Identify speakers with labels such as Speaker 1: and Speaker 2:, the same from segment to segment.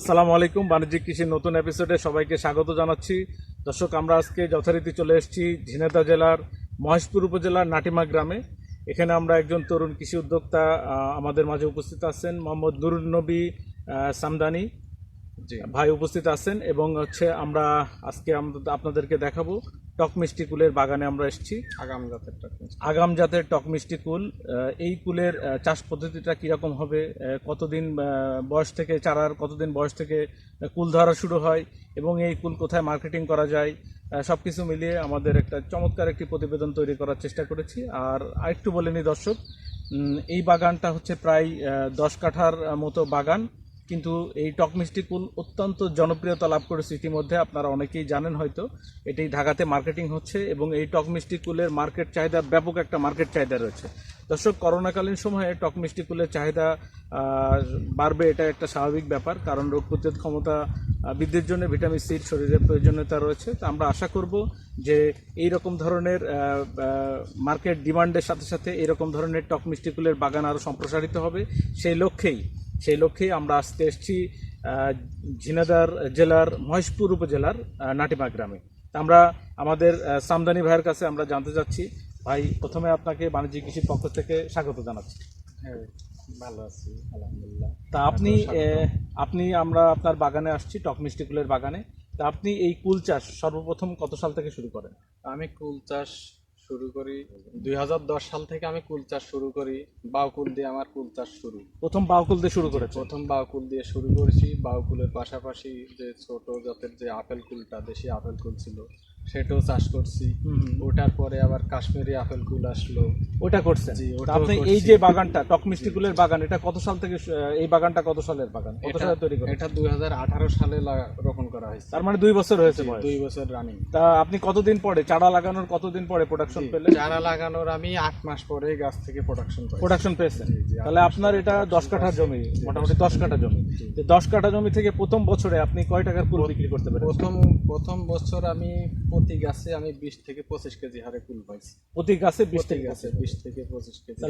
Speaker 1: আসসালামু আলাইকুম বাণিজ্যিক কৃষির নতুন এপিসোডে সবাইকে স্বাগত জানাচ্ছি। দর্শক আমরা আজকে যথারীতি চলে এসেছি ঝিনেদা জেলার মহেশপুর উপজেলার নাটিমা গ্রামে। এখানে আমরা একজন তরুণ কৃষি উদ্যোক্তা আমাদের মাঝে উপস্থিত আছেন মোহাম্মদ নুরুল নবী সামদানি ভাই উপস্থিত আছেন এবং হচ্ছে আমরা আজকে আপনাদেরকে দেখাবো। টক মিষ্টি কুলের বাগানে আমরা এসেছি।
Speaker 2: আগাম জাতের টাকা
Speaker 1: আগাম জাতের টক মিষ্টি কুল এই কুলের চাষ পদ্ধতিটা কীরকম হবে? কতদিন বয়স থেকে চারার কতদিন বয়স থেকে কুল ধরা শুরু হয় এবং এই কুল কোথায় মার্কেটিং করা যায়? সব কিছু মিলিয়ে আমাদের একটা চমৎকার একটি প্রতিবেদন তৈরি করার চেষ্টা করেছি। আর আরেকটু বলে দর্শক এই বাগানটা হচ্ছে প্রায় দশ কাঠার মতো বাগান। কিন্তু এই টক মিষ্টি কুল অত্যন্ত জনপ্রিয়তা লাভ করেছে ইতিমধ্যে, আপনারা অনেকেই জানেন হয়তো। এটি ঢাকাতে মার্কেটিং হচ্ছে এবং এই টক মিষ্টি কুলের মার্কেট চাহিদা, ব্যাপক একটা মার্কেট চাহিদা রয়েছে। দর্শক, করোনাকালীন সময়ে টক মিষ্টি কুলের চাহিদা বাড়বে এটা একটা স্বাভাবিক ব্যাপার, কারণ রোগ প্রতিরোধ ক্ষমতা বৃদ্ধির জন্য ভিটামিন সির শরীরের প্রয়োজনীয়তা রয়েছে। তো আমরা আশা করব যে এই রকম ধরনের মার্কেট ডিমান্ডের সাথে সাথে এরকম ধরনের টক মিষ্টি কুলের বাগান আরও সম্প্রসারিত হবে। সেই লক্ষ্যেই সেই লক্ষ্যেই আমরা আজকে এসেছি ঝিনাদার জেলার মহেশপুর উপজেলার নাটিমা গ্রামে। তা আমরা আমাদের সামদানি ভাইয়ের কাছে আমরা জানতে চাচ্ছি। ভাই প্রথমে আপনাকে বাণিজ্যিক কৃষির পক্ষ থেকে স্বাগত জানাচ্ছি।
Speaker 2: হ্যাঁ ভালো আছি আলহামদুলিল্লাহ।
Speaker 1: তা আপনি আপনি আমরা আপনার বাগানে আসছি টক মিষ্টি কুলের বাগানে। তা আপনি এই কুল চাষ সর্বপ্রথম কত সাল থেকে শুরু করেন?
Speaker 2: আমি কুল চাষ শুরু করি। দুই হাজার দশ সাল থেকে আমি কুল চাষ শুরু করি। বাউকুল দিয়ে আমার কুল চাষ শুরু।
Speaker 1: প্রথম বাউকুল দিয়ে শুরু করেছি?
Speaker 2: প্রথম বাউকুল দিয়ে শুরু করেছি। বাউকুলের পাশাপাশি যে ছোট জাতের যে আপেল কুলটা দেশি আপেল কুল ছিল সেটাও চাষ করছি। ওটার পরে আবার কাশ্মীরি আপেল কুল আসলো।
Speaker 1: ওটা করছেন?
Speaker 2: জি,
Speaker 1: তা আপনি এই যে বাগানটা টক মিষ্টি কুলের বাগান এটা কত সাল থেকে এই বাগানটা কত সালের বাগান? কত সালে তৈরি করেন
Speaker 2: এটা দুই হাজার আঠারো সালে লাগা- রোপণ করা হয়েছে।
Speaker 1: তার মানে দুই বছর হয়েছে
Speaker 2: দুই বছর রানিং
Speaker 1: তা আপনি কতদিন পরে চারা লাগানোর কতদিন পরে প্রোডাকশন পেলেন?
Speaker 2: চারা লাগানোর আমি আট মাস পরে গাছ থেকে প্রোডাকশন পাই
Speaker 1: প্রোডাকশন পেয়েছেন? তাহলে আপনার এটা
Speaker 2: পরে
Speaker 1: দশ কাঠা জমি মোটামুটি দশ কাঠা জমি। যে দশ কাঠা জমি থেকে প্রথম বছরে আপনি কয় টাকার কুল বিক্রি করতে পারেন
Speaker 2: প্রথম প্রথম বছর আমি প্রতি গাছে আমি বিশ থেকে পঁচিশ কেজি হারে কুল পাইছি।
Speaker 1: প্রতি গাছে বিশ থেকে
Speaker 2: গাছে বিশ থেকে পঁচিশ কেজি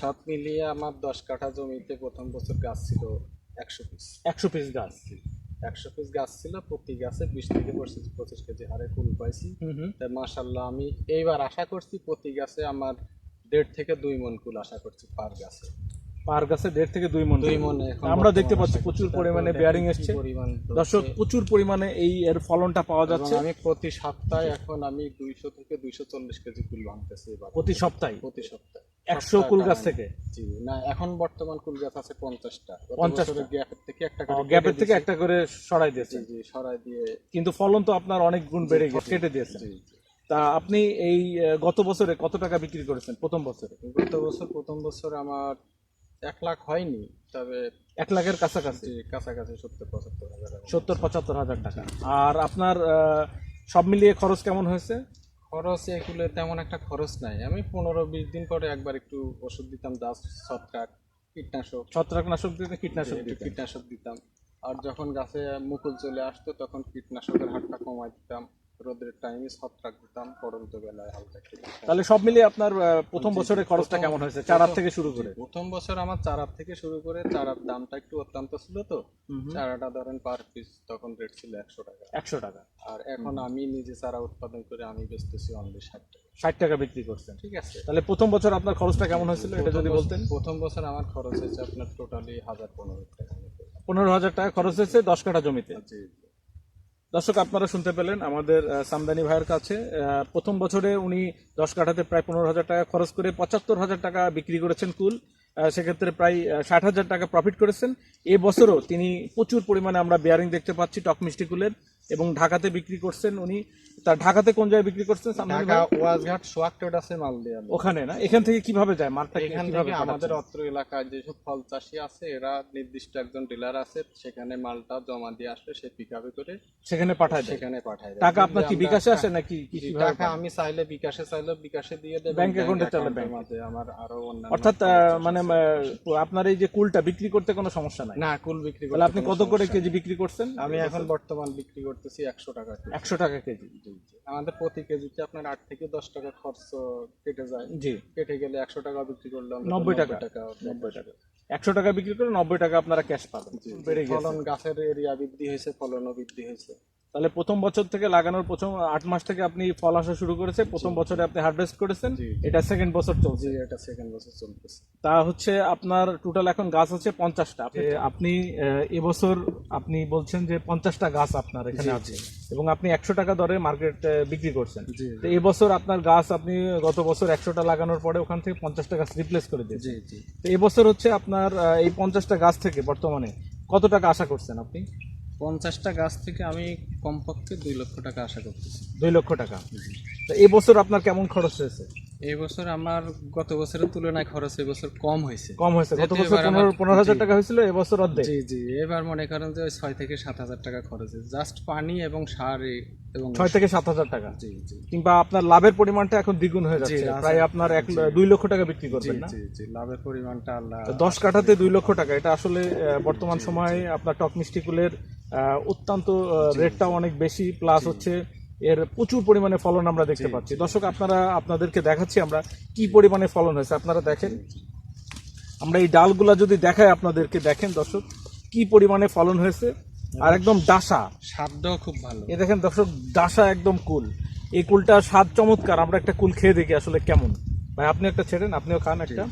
Speaker 1: সব
Speaker 2: মিলিয়ে আমার দশ কাঠা জমিতে প্রথম বছর গাছ ছিল একশো পিস।
Speaker 1: একশো পিস গাছ।
Speaker 2: একশো পিস গাছ ছিল প্রতি গাছে বিশ থেকে পঁচিশ পঁচিশ কেজি হারে কুল পাইছি। তাই আমি এইবার আশা করছি প্রতি গাছে আমার দেড় থেকে দুই মন কুল আশা করছি পার গাছে।
Speaker 1: পার গাছে দেড় থেকে দুই মন
Speaker 2: দুই মন
Speaker 1: আমরা দেখতে পাচ্ছি প্রচুর পরিমাণে বেয়ারিং এসছে। দর্শক প্রচুর পরিমাণে এই এর ফলনটা পাওয়া যাচ্ছে।
Speaker 2: আমি প্রতি সপ্তাহে এখন আমি দুইশো থেকে দুইশো চল্লিশ কেজি কুল ভাঙতেছি
Speaker 1: প্রতি সপ্তাহে?
Speaker 2: প্রতি সপ্তাহে।
Speaker 1: একশো কুল গাছ থেকে?
Speaker 2: জি না এখন বর্তমান কুল গাছ আছে পঞ্চাশটা।
Speaker 1: 50 টা।
Speaker 2: গ্যাপের থেকে একটা করে
Speaker 1: গ্যাপের থেকে একটা করে সরাই দিয়েছেন
Speaker 2: জি সরাই দিয়ে
Speaker 1: কিন্তু ফলন তো আপনার অনেক গুণ বেড়ে গেছে কেটে
Speaker 2: জি।
Speaker 1: তা আপনি এই গত বছরে কত টাকা বিক্রি করেছেন? প্রথম বছরে?
Speaker 2: গত বছর প্রথম বছর আমার এক লাখ হয়নি তবে
Speaker 1: এক লাখের কাছাকাছি।
Speaker 2: কাছাকাছি সত্তর পঁচাত্তর হাজার
Speaker 1: সত্তর পঁচাত্তর হাজার টাকা। আর আপনার সব মিলিয়ে খরচ কেমন হয়েছে?
Speaker 2: খরচ এগুলো তেমন একটা খরচ নাই। আমি পনেরো বিশ দিন পরে একবার একটু ওষুধ দিতাম দাস ছত্রাক কীটনাশক।
Speaker 1: ছত্রাকনাশক দিতে কীটনাশক
Speaker 2: কীটনাশক দিতাম। আর যখন গাছে মুকুল চলে আসতো তখন কীটনাশকের হারটা কমাই দিতাম। রোদের টাইমে ছত্রাক দিতাম পড়ন্ত বেলায় হালকা
Speaker 1: তাহলে সব মিলিয়ে আপনার প্রথম
Speaker 2: জি,
Speaker 1: বছরে
Speaker 2: জি,
Speaker 1: খরচটা কেমন হয়েছে? চারার থেকে শুরু করে।
Speaker 2: প্রথম বছর আমার চারার থেকে শুরু করে চারার দামটা একটু অত্যন্ত ছিল তো। চারাটা ধরেন পার পিস তখন রেট ছিল একশো টাকা।
Speaker 1: একশো টাকা।
Speaker 2: আর এখন আমি নিজে চারা উৎপাদন করে আমি বেচতেছি অনলি ষাট টাকা।
Speaker 1: ষাট টাকা বিক্রি করছেন।
Speaker 2: ঠিক আছে।
Speaker 1: তাহলে প্রথম বছর আপনার খরচটা কেমন হয়েছিল এটা যদি বলতেন?
Speaker 2: প্রথম বছর আমার খরচ হয়েছে আপনার টোটালি হাজার পনেরো টাকা।
Speaker 1: পনেরো হাজার টাকা খরচ হয়েছে দশ কাঠা জমিতে।
Speaker 2: জি।
Speaker 1: দর্শক, আপনারা শুনতে পেলেন আমাদের সামদানি ভাইয়ের কাছে। প্রথম বছরে উনি দশ কাঠাতে প্রায় পনেরো হাজার টাকা খরচ করে পঁচাত্তর হাজার টাকা বিক্রি করেছেন কুল। সেক্ষেত্রে প্রায় ষাট হাজার টাকা প্রফিট করেছেন। এ বছরও তিনি প্রচুর পরিমাণে আমরা বেয়ারিং দেখতে পাচ্ছি টক মিষ্টি কুলের। এবং ঢাকাতে বিক্রি করছেন উনি। তা ঢাকাতে কোন জায়গায় বিক্রি করছেন?
Speaker 2: ঢাকা ওয়াজঘাট সোয়াক ট্রেড আছে মালদিয়া।
Speaker 1: ওখানে না? এখান থেকে কীভাবে যায়? মাঠটা
Speaker 2: এখান থেকে আমাদের? অত্র এলাকায় যেসব ফল চাষি আছে এরা নির্দিষ্ট একজন ডিলার আছে সেখানে মালটা জমা দিয়ে আসলে সে পিক করে
Speaker 1: সেখানে পাঠায়
Speaker 2: সেখানে পাঠায়
Speaker 1: টাকা আপনার কি বিকাশে আসে নাকি কি-
Speaker 2: জি,
Speaker 1: কীভাবে
Speaker 2: টাকা আমি চাইলে বিকাশে চাইলে বিকাশে দিয়ে দেবে
Speaker 1: ব্যাংক অ্যাকাউন্টে চলে ব্যাংক
Speaker 2: আমার আরও অন্যান্য
Speaker 1: অর্থাৎ। মানে আপনার এই যে কুলটা বিক্রি করতে কোনো সমস্যা নাই?
Speaker 2: না কুল বিক্রি করতে
Speaker 1: আপনি কত করে কেজি বিক্রি করছেন?
Speaker 2: আমি এখন বর্তমান বিক্রি করতে করতেছি একশো টাকা
Speaker 1: একশো টাকা কেজি।
Speaker 2: জি আমাদের প্রতি কেজিতে আপনার আট থেকে দশ টাকা খরচ কেটে যায়।
Speaker 1: জি।
Speaker 2: কেটে গেলে একশো টাকা বিক্রি করলে
Speaker 1: নব্বই টাকা।
Speaker 2: টাকা
Speaker 1: নব্বই টাকা। একশো টাকা বিক্রি করে নব্বই টাকা আপনারা ক্যাশ পাবেন।
Speaker 2: ফলন গাছের এরিয়া বৃদ্ধি হয়েছে ফলনও বৃদ্ধি হয়েছে।
Speaker 1: তাহলে প্রথম বছর থেকে লাগানোর প্রথম আট মাস থেকে আপনি ফল আসা শুরু করেছে প্রথম বছরে আপনি হারভেস্ট করেছেন এটা সেকেন্ড বছর চলছে।
Speaker 2: এটা সেকেন্ড বছর চলতেছে।
Speaker 1: তা হচ্ছে আপনার টোটাল এখন গাছ আছে পঞ্চাশটা। আপনি এবছর আপনি বলছেন যে পঞ্চাশটা গাছ আপনার এখানে আছে। এবং আপনি একশো টাকা দরে মার্কেট বিক্রি করছেন। তো এবছর আপনার গাছ আপনি গত বছর একশোটা লাগানোর পরে ওখান থেকে পঞ্চাশটা গাছ রিপ্লেস করে দিয়েছেন। তো এবছর হচ্ছে আপনার এই পঞ্চাশটা গাছ থেকে বর্তমানে কত টাকা আশা করছেন আপনি?
Speaker 2: পঞ্চাশটা গাছ থেকে আমি কমপক্ষে দুই লক্ষ টাকা আশা করতেছি।
Speaker 1: দুই লক্ষ টাকা। তো এবছর বছর আপনার কেমন খরচ হয়েছে?
Speaker 2: এই বছর আমার গত বছরের তুলনায় খরচ এবছর কম হয়েছে।
Speaker 1: কম হয়েছে। গত বছর পনেরো পনেরো হাজার টাকা হয়েছিল এবছর অর্ধেক।
Speaker 2: জি জি এবার মনে করেন যে ছয় থেকে সাত হাজার টাকা খরচ জাস্ট পানি এবং সার এবং
Speaker 1: ছয় থেকে সাত হাজার টাকা।
Speaker 2: জি জি।
Speaker 1: কিংবা আপনার লাভের পরিমাণটা এখন দ্বিগুণ হয়ে যাচ্ছে। প্রায় আপনার এক দুই লক্ষ টাকা বিক্রি করবেন না?
Speaker 2: জি জি লাভের পরিমাণটা আল্লাহ
Speaker 1: দশ কাঠাতে দুই লক্ষ টাকা। এটা আসলে বর্তমান সময়ে আপনার টক মিষ্টি কুলের অত্যন্ত রেটটাও অনেক বেশি। প্লাস হচ্ছে এর প্রচুর পরিমাণে ফলন আমরা দেখতে পাচ্ছি। দর্শক আপনারা আপনাদেরকে দেখাচ্ছি আমরা কি পরিমাণে ফলন হয়েছে। আপনারা দেখেন। আমরা এই ডালগুলা যদি দেখাই আপনাদেরকে দেখেন দর্শক কি পরিমাণে ফলন হয়েছে। আর একদম ডাসা।
Speaker 2: স্বাদটাও খুব ভালো।
Speaker 1: এ দেখেন দর্শক ডাসা একদম কুল। এই কুলটা স্বাদ চমৎকার। আমরা একটা কুল খেয়ে দেখি আসলে কেমন। ভাই আপনি একটা ছেড়েন আপনিও খান একটা।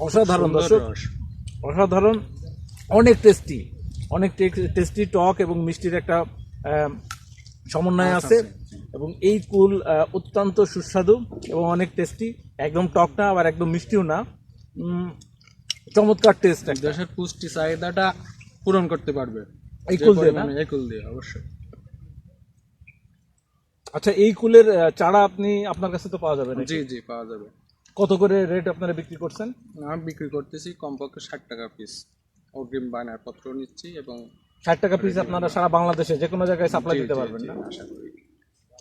Speaker 1: অসাধারণ দর্শক। অসাধারণ অনেক টেস্টি। অনেক টেস্টি টক এবং মিষ্টির একটা সমন্বয় আছে এবং এই কুল অত্যন্ত সুস্বাদু এবং অনেক টেস্টি একদম টক না আবার একদম মিষ্টিও না। চমৎকার টেস্ট
Speaker 2: দেশের পুষ্টি চাহিদাটা পূরণ করতে পারবে।
Speaker 1: এই কুল দিয়ে না?
Speaker 2: এই কুল দিয়ে অবশ্যই।
Speaker 1: আচ্ছা এই কুলের চারা আপনি আপনার কাছে তো পাওয়া যাবে না
Speaker 2: জি জি পাওয়া যাবে।
Speaker 1: কত করে রেট আপনারা বিক্রি করছেন?
Speaker 2: আমি বিক্রি করতেছি কমপক্ষে ষাট টাকা পিস অগ্রিম বায়নার পত্র নিচ্ছি এবং
Speaker 1: ষাট টাকা পিস আপনারা সারা বাংলাদেশে যে কোনো জায়গায় সাপ্লাই দিতে পারবেন না।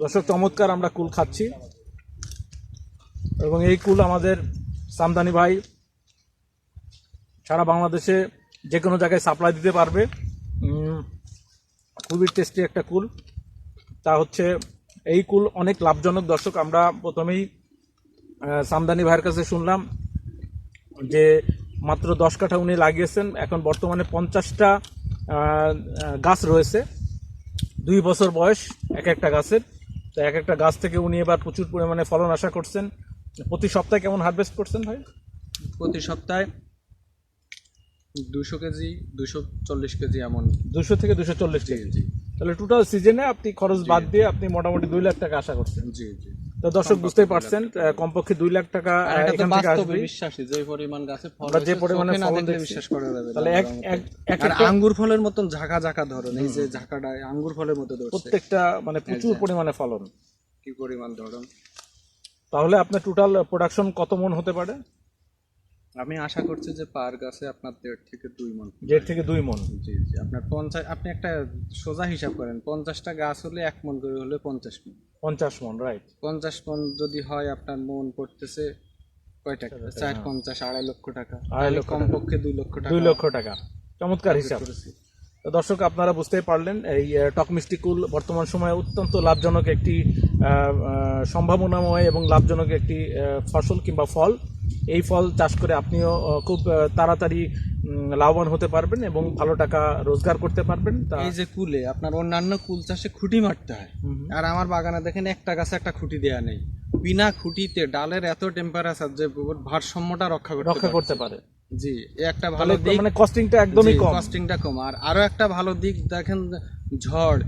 Speaker 1: দর্শক চমৎকার আমরা কুল খাচ্ছি। এবং এই কুল আমাদের সামদানি ভাই সারা বাংলাদেশে যে কোনো জায়গায় সাপ্লাই দিতে পারবে। খুবই টেস্টি একটা কুল। তা হচ্ছে এই কুল অনেক লাভজনক। দর্শক আমরা প্রথমেই সামদানি ভাইয়ের কাছে শুনলাম যে মাত্র দশ কাঠা উনি লাগিয়েছেন। এখন বর্তমানে পঞ্চাশটা গাছ রয়েছে। দুই বছর বয়স এক একটা গাছের। তো এক একটা গাছ থেকে উনি এবার প্রচুর পরিমাণে ফলন আশা করছেন। প্রতি সপ্তাহে কেমন হারভেস্ট করছেন ভাই?
Speaker 2: প্রতি সপ্তাহে দুশো কেজি দুশো চল্লিশ কেজি এমন।
Speaker 1: দুশো থেকে দুশো চল্লিশ কেজি। তাহলে টোটাল সিজনে আপনি খরচ বাদ দিয়ে আপনি মোটামুটি দুই লাখ টাকা আশা করছেন।
Speaker 2: জি জি।
Speaker 1: তো দর্শক বুঝতেই পারছেন কমপক্ষে দুই লাখ টাকা এখান থেকে আসবে।
Speaker 2: বিশ্বাসী যে পরিমাণ গাছে ফল
Speaker 1: যে পরিমাণে ফলন
Speaker 2: দেখলে বিশ্বাস করা যাবে
Speaker 1: তাহলে এক এক
Speaker 2: আঙ্গুর ফলের মতন ঝাঁকা ঝাঁকা ধরন এই যে ঝাঁকাটা আঙ্গুর ফলের মতো ধরছে।
Speaker 1: প্রত্যেকটা মানে প্রচুর পরিমাণে ফলন।
Speaker 2: কি পরিমাণ ধরন?
Speaker 1: তাহলে আপনার টোটাল প্রোডাকশন কত মন হতে পারে?
Speaker 2: আমি আশা করছি যে পার গাছে আপনার দেড় থেকে দুই মন
Speaker 1: দেড় থেকে দুই মন।
Speaker 2: জি জি। আপনার পঞ্চাশ আপনি একটা সোজা হিসাব করেন পঞ্চাশটা গাছ হলে এক মন করে হলে পঞ্চাশ মন।
Speaker 1: পঞ্চাশ মন রাইট
Speaker 2: পঞ্চাশ মন যদি হয় আপনার মন পড়তেছে কয় টাকা চার পঞ্চাশ আড়াই লক্ষ টাকা।
Speaker 1: আড়াই লক্ষ
Speaker 2: কমপক্ষে দুই লক্ষ টাকা।
Speaker 1: দুই লক্ষ টাকা। চমৎকার হিসাব। দর্শক আপনারা বুঝতেই পারলেন এই টক মিষ্টি কুল বর্তমান সময়ে অত্যন্ত লাভজনক একটি সম্ভাবনাময় এবং লাভজনক একটি ফসল কিংবা ফল। এই ফল চাষ করে আপনিও খুব তাড়াতাড়ি লাভবান হতে পারবেন এবং ভালো টাকা রোজগার করতে পারবেন।
Speaker 2: এই যে কুলে আপনার অন্যান্য কুল চাষে খুঁটি মারতে হয়। আর আমার বাগানে দেখেন একটা গাছে একটা খুঁটি দেয়া নেই। বিনা খুঁটিতে ডালের এত টেম্পারেচার যে ভারসাম্যটা রক্ষা
Speaker 1: রক্ষা করতে পারে।
Speaker 2: জি একটা ভালো দিক।
Speaker 1: মানে কস্টিংটা একদমই কম।
Speaker 2: কস্টিংটা কম। আর আরও একটা ভালো দিক দেখেন ঝড়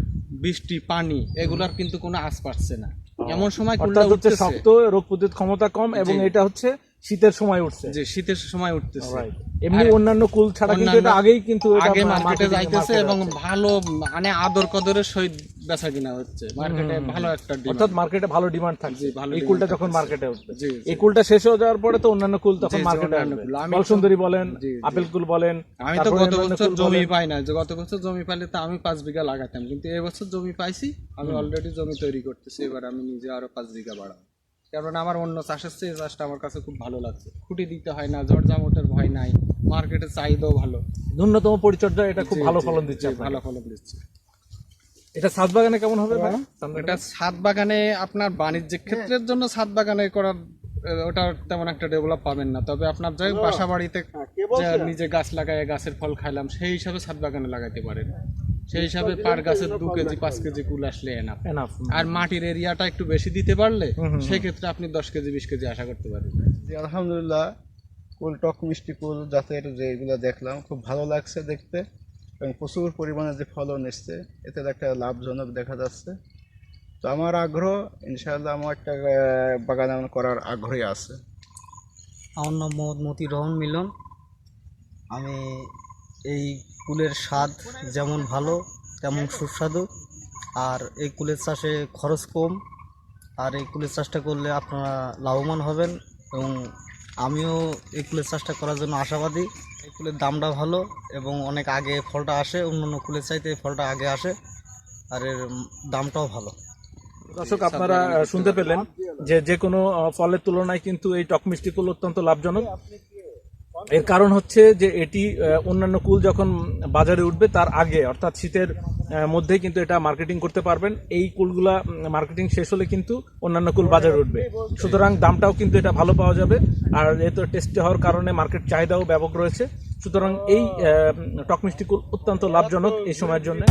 Speaker 2: বৃষ্টি পানি এগুলার কিন্তু কোনো আশ পাচ্ছে না। এমন সময় কুলটা
Speaker 1: হচ্ছে শক্ত রোগ প্রতিরোধ ক্ষমতা কম এবং এটা হচ্ছে শীতের সময় উঠছে।
Speaker 2: যে শীতের সময় উঠতেছে.
Speaker 1: এমনি অন্যান্য কুল ছাড়া কিন্তু এটা আগেই কিন্তু
Speaker 2: আগে মার্কেটে যাইতেছে এবং ভালো মানে আদর কদরের সহিত বেচা কিনা হচ্ছে। মার্কেটে ভালো একটা।
Speaker 1: অর্থাৎ মার্কেটে ভালো ডিমান্ড থাকছে।
Speaker 2: জি, ভালো
Speaker 1: এই কুলটা যখন মার্কেটে উঠবে।
Speaker 2: জি, জি।
Speaker 1: এই কুলটা শেষ হয়ে যাওয়ার পরে তো অন্যান্য কুল তখন
Speaker 2: জি, জি,
Speaker 1: মার্কেটে আসবে।
Speaker 2: তো-
Speaker 1: বলসুন্দরী বলেন
Speaker 2: জি, জি।
Speaker 1: আপেল কুল বলেন
Speaker 2: আমি তো গত বছর জমি পাই না। যে গত বছর জমি পাইলে তো আমি পাঁচ বিঘা লাগাতাম। কিন্তু এবছর জমি পাইছি আমি অলরেডি জমি তৈরি করতেছি এবার আমি নিজে আরও পাঁচ বিঘা বাড়াবো। কারণ আমার অন্য চাষের চেয়ে চাষটা আমার কাছে খুব ভালো লাগছে। খুঁটি দিতে হয় না ঝড়ঝামটের ভয় নাই মার্কেটে চাহিদাও ভালো।
Speaker 1: ন্যূনতম পরিচর্যা এটা খুব ভালো ফলন দিচ্ছে
Speaker 2: ভালো ফলন দিচ্ছে।
Speaker 1: এটা ছাদ বাগানে কেমন হবে
Speaker 2: এটা ছাদ বাগানে আপনার বাণিজ্যিক ক্ষেত্রের জন্য ছাদ বাগানে করার ওটা তেমন একটা ডেভেলপ পাবেন না। তবে আপনার যাই বাসা বাড়িতে নিজে গাছ লাগায় গাছের ফল খাইলাম সেই হিসাবে ছাদ বাগানে লাগাইতে পারেন। সেই হিসাবে পার গাছের দু কেজি পাঁচ কেজি কুল আসলে এনাফ আর মাটির এরিয়াটা একটু বেশি দিতে পারলে সেক্ষেত্রে আপনি দশ কেজি বিশ কেজি আশা করতে পারেন
Speaker 3: জি আলহামদুলিল্লাহ কুল টক মিষ্টি কুল জাতের যেগুলো দেখলাম খুব ভালো লাগছে দেখতে এবং প্রচুর পরিমাণে যে ফলন এসছে এতে একটা লাভজনক দেখা যাচ্ছে। তো আমার আগ্রহ ইনশাআল্লাহ আমার একটা বাগান করার আগ্রহই আছে।
Speaker 4: আমার নাম মোহাম্মদ মতি রহমান মিলন। আমি এই কুলের স্বাদ যেমন ভালো, তেমন সুস্বাদু। আর এই কুলের চাষে খরচ কম। আর এই কুলের চাষটা করলে আপনারা লাভবান হবেন এবং আমিও এই কুলের চাষটা করার জন্য আশাবাদী। এই কুলের দামটা ভালো এবং অনেক আগে ফলটা আসে, অন্যান্য কুলের চাইতে এই ফলটা আগে আসে। আর এর দামটাও ভালো।
Speaker 1: দর্শক, আপনারা শুনতে পেলেন যে যে কোনো ফলের তুলনায় কিন্তু এই টক কুল অত্যন্ত লাভজনক। এর কারণ হচ্ছে যে এটি অন্যান্য কুল যখন বাজারে উঠবে তার আগে অর্থাৎ শীতের মধ্যেই কিন্তু এটা মার্কেটিং করতে পারবেন। এই কুলগুলা মার্কেটিং শেষ হলে কিন্তু অন্যান্য কুল বাজারে উঠবে। সুতরাং দামটাও কিন্তু এটা ভালো পাওয়া যাবে। আর এত টেস্টি হওয়ার কারণে মার্কেট চাহিদাও ব্যাপক রয়েছে। সুতরাং এই আহ, টক মিষ্টি কুল অত্যন্ত লাভজনক এই সময়ের জন্য।